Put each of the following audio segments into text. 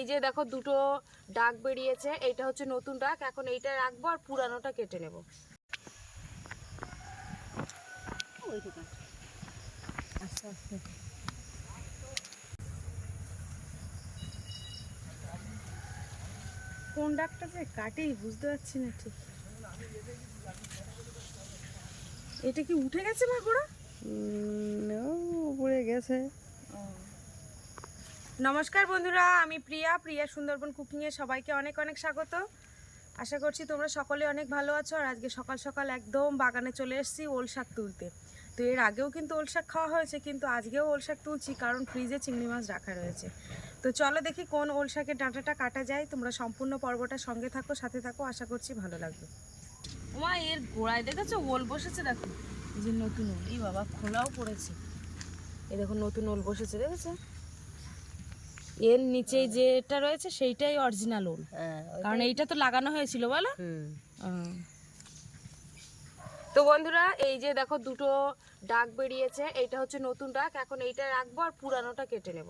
এই যে দেখো দুটো ডাক বেরিয়েছে এইটা হচ্ছে নতুন ডাক এখন এইটা রাখব আর পুরানোটা কেটে নেব। আস্তে আস্তে কোন ডাকটা যে কাটেই বুঝতে পারছি না ঠিক। এটা কি উঠে গেছে মা ঘোড়া উপরে গেছে। নমস্কার বন্ধুরা, আমি প্রিয়া প্রিয়া সুন্দরবন কুকিংয়ে সবাইকে অনেক অনেক স্বাগত। আশা করছি তোমরা সকলে অনেক ভালো আছো, আর আজকে সকাল সকাল একদম বাগানে চলে এসেছি ওল শাক তুলতে। তো এর আগেও কিন্তু ওল শাক খাওয়া হয়েছে, কিন্তু আজকেও ওল শাক তুলছি, কারণ ফ্রিজে চিংড়ি মাছ রাখা রয়েছে। তো চলো দেখি কোন ওল শাকের ডাঁটাটা কাটা যায়, তোমরা সম্পূর্ণ পর্বটা সঙ্গে থাকো, সাথে থাকো, আশা করছি ভালো লাগবে। মা এর গোড়ায় দেখেছ? ওল বসেছে দেখো। যে নতুন ওল, এই বাবা, খোলাও পড়েছে। এ দেখো, নতুন ওল বসেছে, দেখেছ? এর নিচে যেটা রয়েছে সেইটাই অরিজিনাল ওল। হ্যাঁ কারণ এইটা তো লাগানো হয়েছিল বলো? তো বন্ধুরা এই যে দেখো দুটো ডাক বেরিয়েছে এইটা হচ্ছে নতুন ডাক এখন এইটা রাখব আর পুরানোটা কেটে নেব।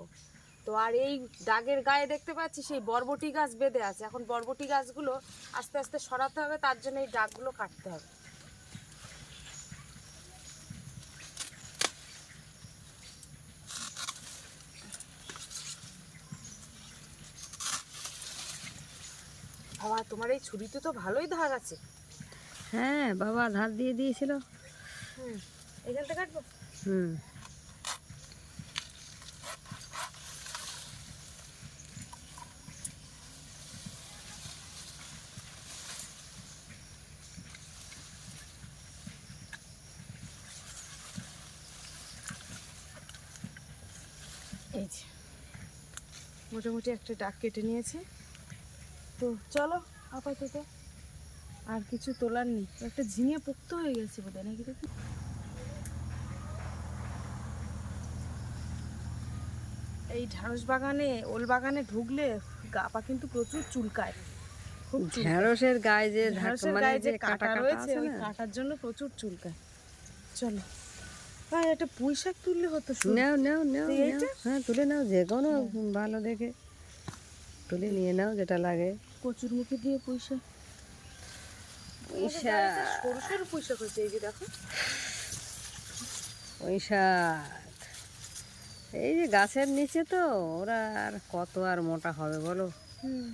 তো আর এই ডাগের গায়ে দেখতে পাচ্ছি সেই বরবটি গাছ বেঁধে আছে। এখন বরবটি গাছগুলো আস্তে আস্তে সরাতে হবে তার জন্য এই ডাকগুলো কাটতে হবে। বাবা তোমার এই ছুরিতে তো ভালোই ধার আছে। হ্যাঁ বাবা ধার দিয়ে দিয়েছিল। হুম এখানটা কাটবো? হুম। মোটামুটি একটা ডাক কেটে নিয়েছি। তো চলো আপাতত আর কিছু তোলার নেই। একটা ঝিঙে পোক্ত হয়ে গেছে বোধহয় নাকি দেখি? এই ঢ্যাঁড়স বাগানে ওল বাগানে ঢুকলে গা পা কিন্তু প্রচুর চুলকায়। খুব গায়ে যে ঢ্যাঁড়সের মানে গায়ে যে যে কাটা রয়েছে ওই কাটার জন্য প্রচুর চুলকায়। চলো। হ্যাঁ একটা পুঁই শাক তুললে হতো। নাও নাও নাও? হ্যাঁ তুলে নাও যে কোনো ভালো দেখে। তুলে নিয়ে নাও যেটা লাগে। কচুর মুখে দিয়ে শাক পয়সা সরু সরু শাক হয়েছে এই যে দেখো। পয়সা এই যে গাছের নিচে তো ওরা আর কত আর মোটা হবে বলো? হুম।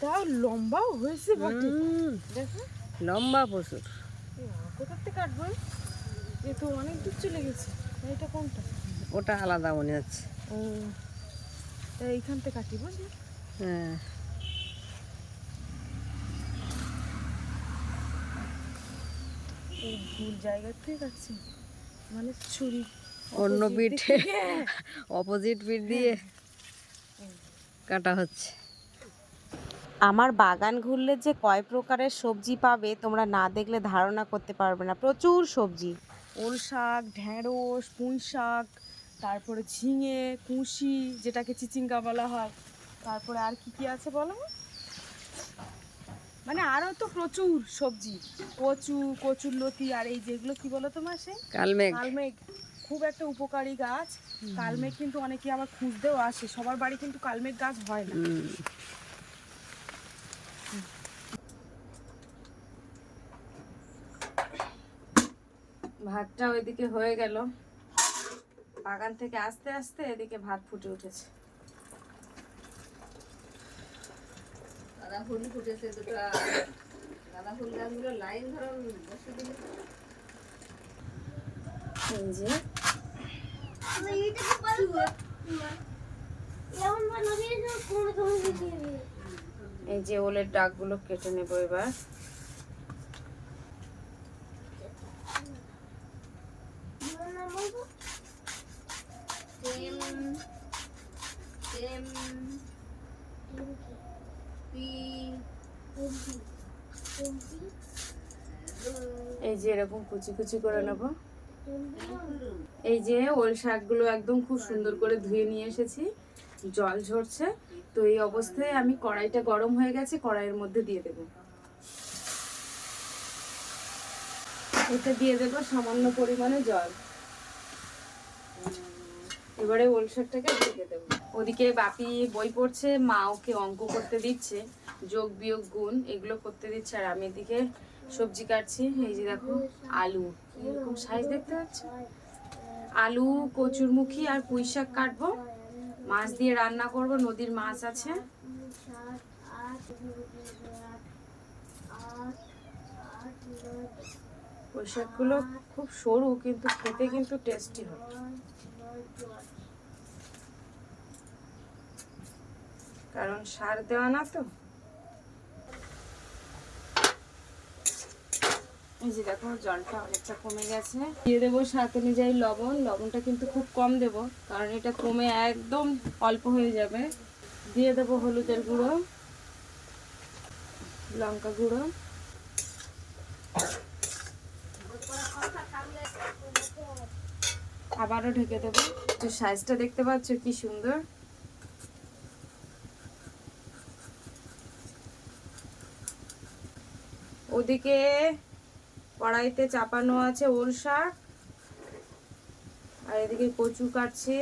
তাও লম্বাও হয়েছে বটে। হুম, দেখো। লম্বা প্রচুর। কোথার থেকে কাটবো এ তো অনেক দূর চলে গেছে। এটা কোনটা? ওটা আলাদা মনে হচ্ছে। ও তা এইখান থেকে কাটি বুঝলি? হ্যাঁ। এই ভুল জায়গা থেকে কাটছি। মানে ছুরি। অন্য পিঠে। অপোজিট পিঠ দিয়ে কাটা হচ্ছে। আমার বাগান ঘুরলে যে কয় প্রকারের সবজি পাবে তোমরা না দেখলে ধারণা করতে পারবে না। প্রচুর সবজি। ওল শাক ঢ্যাঁড়স পুঁই শাক তারপরে ঝিঙে কুশি যেটাকে চিচিঙ্গা বলা হয়। তারপরে আর কি কি আছে বলো? মানে আরও তো প্রচুর সবজি। কচু কচুর লতি আর এই যেগুলো কি বলো তো মাসে? কালমেঘ। কালমেঘ। খুব একটা উপকারী গাছ। কালমেঘ কিন্তু অনেকে আবার খুঁজতেও আসে। সবার বাড়ি কিন্তু কালমেঘ গাছ হয় না। ভাতটা ওইদিকে হয়ে গেল। বাগান থেকে আস্তে আস্তে এদিকে ভাত ফুটে উঠেছে। গাঁদা ফুল ফুটেছে দুটো। গাঁদা ফুল গাছগুলো লাইন ধরে বসে দিলে। এই যে। এই যে ওলের ডাকগুলো কেটে নেব এবার। এই যে এরকম কুচি কুচি করে নেব। এই যে ওল শাকগুলো একদম খুব সুন্দর করে ধুয়ে নিয়ে এসেছি। জল ঝরছে। তো এই অবস্থায় আমি কড়াইটা গরম হয়ে গেছে, কড়াইয়ের মধ্যে দিয়ে দেব। এটা দিয়ে দেবো সামান্য পরিমাণে জল। এবারে ওল শাকটাকে ঢেকে দেবো। ওদিকে বাপি বই পড়ছে, মা ওকে অঙ্ক করতে দিচ্ছে, যোগ, বিয়োগ, গুণ, এগুলো করতে দিচ্ছে, আর আমি এদিকে সবজি কাটছি, এই যে দেখো, আলু, এরকম সাইজ দেখতে পাচ্ছ? আলু, কচুরমুখী আর পুঁই শাক কাটবো, মাছ দিয়ে রান্না করব, নদীর মাছ আছে। পুঁই শাকগুলো খুব সরু, কিন্তু খেতে কিন্তু টেস্টি হয়। কারণ সার দেওয়া না তো। এই যে দেখো, জলটা অনেকটা কমে গেছে। দিয়ে দেবো স্বাদ অনুযায়ী লবণ। লবণটা কিন্তু খুব কম দেবো, কারণ এটা কমে একদম অল্প হয়ে যাবে। দিয়ে দেবো হলুদের গুঁড়ো, লঙ্কা গুঁড়ো। আবারও ঢেকে দেবো। তো সাইজটা দেখতে পাচ্ছ কি সুন্দর? ওদিকে কড়াইতে চাপানো আছে ওল শাক, আর এদিকে কচু কাটছে।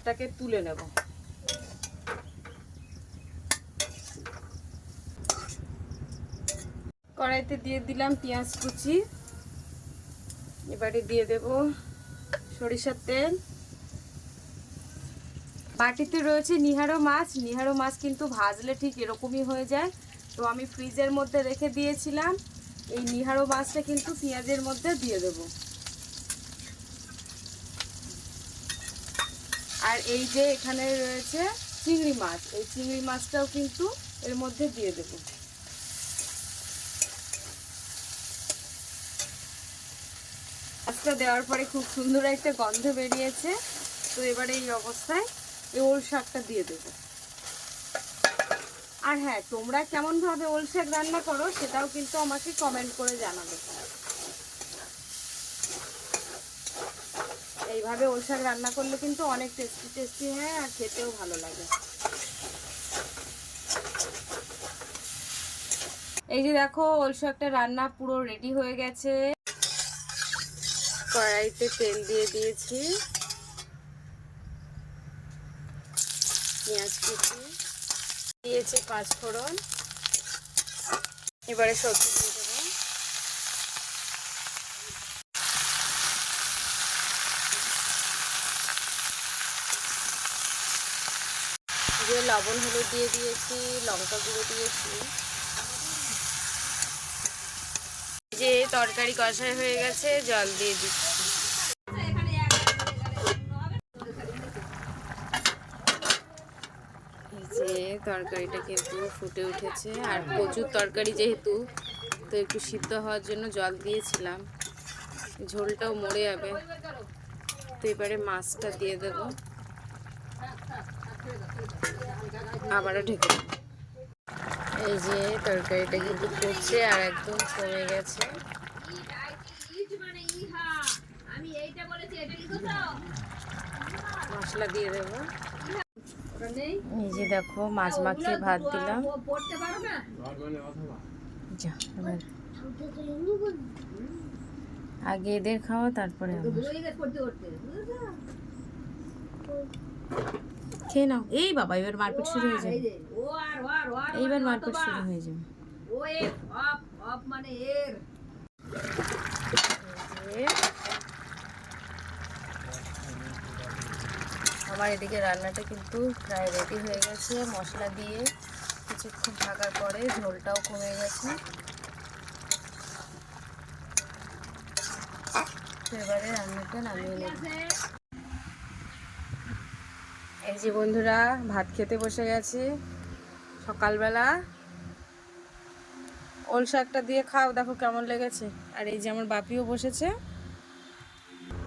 এটাকে তুলে নেব। কড়াইতে দিয়ে দিলাম পেঁয়াজ কুচি। এবারে দিয়ে দেব সরিষার তেল। বাটিতে রয়েছে নিহারো মাছ। নিহারো মাছ কিন্তু ভাজলে ঠিক এরকমই হয়ে যায়। তো আমি ফ্রিজের মধ্যে রেখে দিয়েছিলাম। এই নিহারো মাছটা কিন্তু পেঁয়াজের মধ্যে দিয়ে দেব। আর এই যে এখানে রয়েছে চিংড়ি মাছ। এই চিংড়ি মাছটাও কিন্তু এর মধ্যে দিয়ে দেব। মাছটা দেওয়ার পরে খুব সুন্দর একটা গন্ধ বেরিয়েছে। তো এবারে এই অবস্থায় এই ওল শাকটা দিয়ে দেবো। আর হ্যাঁ তোমরা কেমন ভাবে ওল শাক রান্না করো সেটাও কিন্তু আমাকে কমেন্ট করে জানাবে। এইভাবে ওল শাক রান্না করলে কিন্তু অনেক টেস্টি টেস্টি হয়, আর খেতেও ভালো লাগে। এই যে দেখো, ওল শাকটা রান্না পুরো রেডি হয়ে গেছে। কড়াইতে তেল দিয়ে দিয়েছি। পেঁয়াজ কুচি, দিয়েছি পাঁচ ফোড়ন এবারে সবজি দিয়ে যে লবণ হলুদ দিয়ে দিয়েছি, লঙ্কা গুঁড়ো দিয়েছি। যে তরকারি কষাই হয়ে গেছে, জল দিয়ে দিচ্ছি এই যে তরকারিটা কিন্তু ফুটে উঠেছে। আর প্রচুর তরকারি যেহেতু, তো একটু সিদ্ধ হওয়ার জন্য জল দিয়েছিলাম। ঝোলটাও মরে যাবে। তো এবারে মাছটা দিয়ে দেব। আবারও ঢেকে। এই যে তরকারিটা কিন্তু ফুটছে আর একদম কমে গেছে। মশলা দিয়ে দেবো। এই যে দেখো মাছ মাখিয়ে ভাত দিলাম। আগে এদের খাওয়া তারপরে? খেয়ে নাও। এই বাবা এবার মারপিট শুরু হয়ে যাবে। এইবার মারপিট শুরু হয়ে যাবে। মানে এর এই যে, আমার এদিকে রান্নাটা কিন্তু প্রায় রেডি হয়ে গেছে। মশলা দিয়ে কিছুক্ষণ থাকার পরে ঝোলটাও কমে গেছে। এবারে রান্নাটা নামিয়ে নেব। এই যে বন্ধুরা, ভাত খেতে বসে গেছি। সকালবেলা ওল শাকটা দিয়ে খাও, দেখো কেমন লেগেছে। আর এই যে আমার বাপিও বসেছে।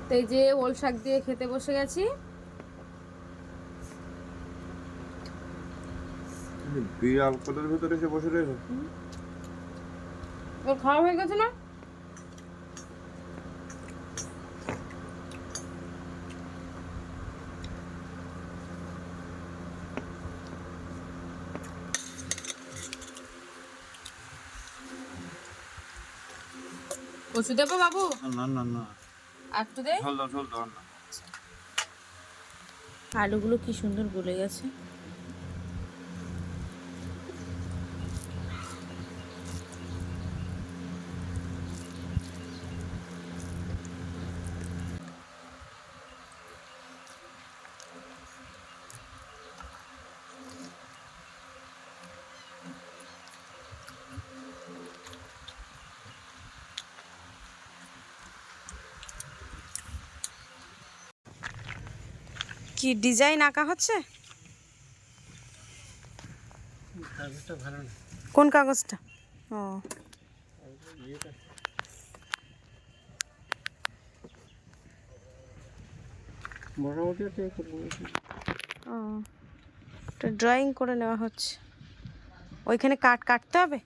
তো এই যে ওল শাক দিয়ে খেতে বসে গেছি। বিড়াল ভিতরে এসে বসে রয়েছে ওর খাওয়া হয়ে গেছে না? ওষুধ দেবো বাবু? না না না। আর একটু দে। ঝোল দাও ঝোল দাও না। আলুগুলো কি সুন্দর গলে গেছে। কি ডিজাইন আঁকা হচ্ছে? কোন কাগজটা? ও। ড্রয়িং করে নেওয়া হচ্ছে। ওইখানে কাট কাটতে হবে?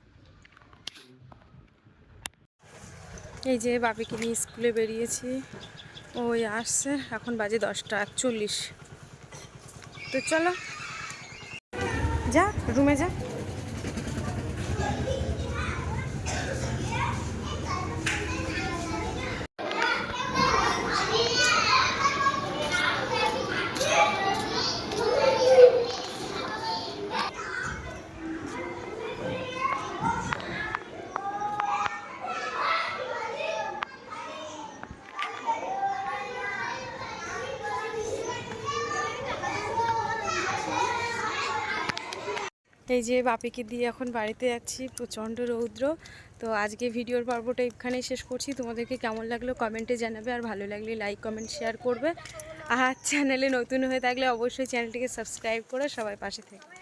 এই যে বাপিকে নিয়ে স্কুলে বেরিয়েছি। ওই আসছে এখন বাজে দশটা একচল্লিশ। তো চলো যা রুমে যা এই যে বাপিকে দিয়ে এখন বাড়িতে যাচ্ছি, প্রচণ্ড রৌদ্র। তো আজকে ভিডিওর পর্বটা এখানেই শেষ করছি। তোমাদেরকে কেমন লাগল কমেন্টে জানাবে, আর ভালো লাগলে লাইক কমেন্ট শেয়ার করবে। আর চ্যানেলে নতুন হয়ে থাকলে অবশ্যই চ্যানেলটিকে সাবস্ক্রাইব করে সবাই পাশে থেকে।